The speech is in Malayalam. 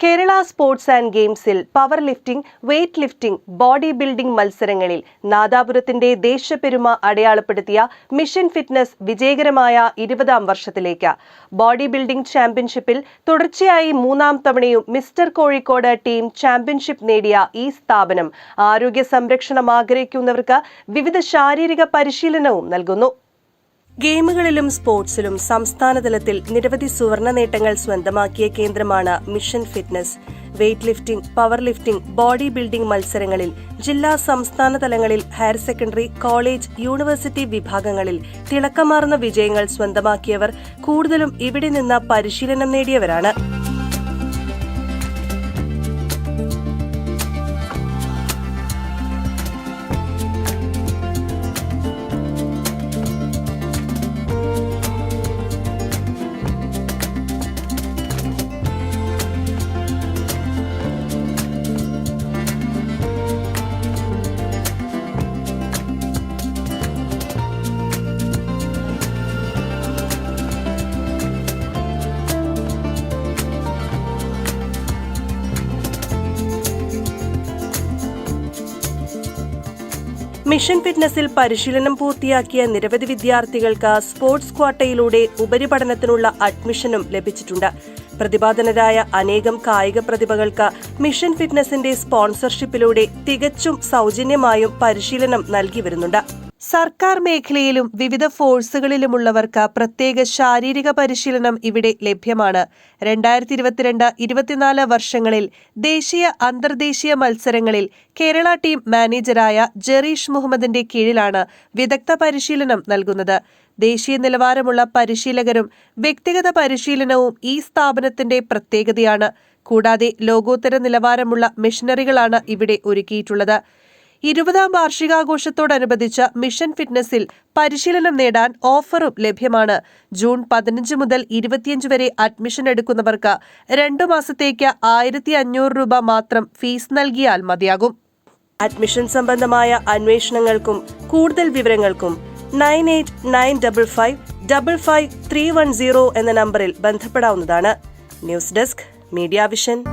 കേരള സ്പോർട്സ് ആൻഡ് ഗെയിംസിൽ power lifting weight lifting body building മത്സരങ്ങളിൽ നാദാപുരത്തിന്റെ ദേശപ്പെരുമ അടയാളപ്പെടുത്തിയ മിഷൻ ഫിറ്റ്നസ് വിജയകരമായ ഇരുപതാം വർഷത്തിലേക്ക്. ബോഡി ബിൽഡിംഗ് ചാമ്പ്യൻഷിപ്പിൽ തുടർച്ചയായി മൂന്നാം തവണയും മിസ്റ്റർ കോഴിക്കോട് ടീം ചാമ്പ്യൻഷിപ്പ് നേടിയ ഈ സ്ഥാപനം ആരോഗ്യ സംരക്ഷണം ആഗ്രഹിക്കുന്നവർക്ക് വിവിധ ശാരീരിക പരിശീലനവും നൽകുന്നു. ഗെയിമുകളിലും സ്പോർട്സിലും സംസ്ഥാനതലത്തിൽ നിരവധി സുവർണ നേട്ടങ്ങൾ സ്വന്തമാക്കിയ കേന്ദ്രമാണ് mission fitness. Weight lifting power lifting body building മത്സരങ്ങളിൽ ജില്ലാ സംസ്ഥാന തലങ്ങളിൽ ഹയർ സെക്കൻഡറി കോളേജ് യൂണിവേഴ്സിറ്റി വിഭാഗങ്ങളിൽ തിളക്കമാർന്ന വിജയങ്ങൾ സ്വന്തമാക്കിയവർ കൂടുതലും ഇവിടെ നിന്ന് പരിശീലനം നേടിയവരാണ്. മിഷൻ ഫിറ്റ്നസിൽ പരിശീലനം പൂർത്തിയാക്കിയ നിരവധി വിദ്യാർത്ഥികൾക്ക് സ്പോർട്സ് ക്വാട്ടയിലൂടെ ഉപരിപഠനത്തിനുള്ള അഡ്മിഷനും ലഭിച്ചിട്ടുണ്ട്. പ്രതിപാദനരായ അനേകം കായിക പ്രതിഭകൾക്ക് മിഷൻ ഫിറ്റ്നസിന്റെ സ്പോൺസർഷിപ്പിലൂടെ തികച്ചും സൗജന്യമായും പരിശീലനം നൽകി വരുന്നുണ്ട്. സർക്കാർ മേഖലയിലും വിവിധ ഫോഴ്സുകളിലുമുള്ളവർക്ക് പ്രത്യേക ശാരീരിക പരിശീലനം ഇവിടെ ലഭ്യമാണ്. രണ്ടായിരത്തി ഇരുപത്തിരണ്ട് ഇരുപത്തിനാല് വർഷങ്ങളിൽ ദേശീയ അന്തർദേശീയ മത്സരങ്ങളിൽ കേരള ടീം മാനേജരായ ജെറീഷ് മുഹമ്മദിന്റെ കീഴിലാണ് വിദഗ്ധ പരിശീലനം നൽകുന്നത്. ദേശീയ നിലവാരമുള്ള പരിശീലകരും വ്യക്തിഗത പരിശീലനവും ഈ സ്ഥാപനത്തിന്റെ പ്രത്യേകതയാണ്. കൂടാതെ ലോകോത്തര നിലവാരമുള്ള മെഷീനറികളാണ് ഇവിടെ ഒരുക്കിയിട്ടുള്ളത്. ഇരുപതാം വാർഷികാഘോഷത്തോടനുബന്ധിച്ച് മിഷൻ ഫിറ്റ്നസിൽ പരിശീലനം നേടാൻ ഓഫറും ലഭ്യമാണ്. ജൂൺ പതിനഞ്ച് മുതൽ ഇരുപത്തിയഞ്ച് വരെ അഡ്മിഷൻ എടുക്കുന്നവർക്ക് രണ്ടു മാസത്തേക്ക് ആയിരത്തി അഞ്ഞൂറ് രൂപ മാത്രം ഫീസ് നൽകിയാൽ മതിയാകും. അഡ്മിഷൻ സംബന്ധമായ അന്വേഷണങ്ങൾക്കും കൂടുതൽ വിവരങ്ങൾക്കും nine eight nine double five double five three one zero എന്ന നമ്പറിൽ ബന്ധപ്പെടാവുന്നതാണ്. News desk media vision.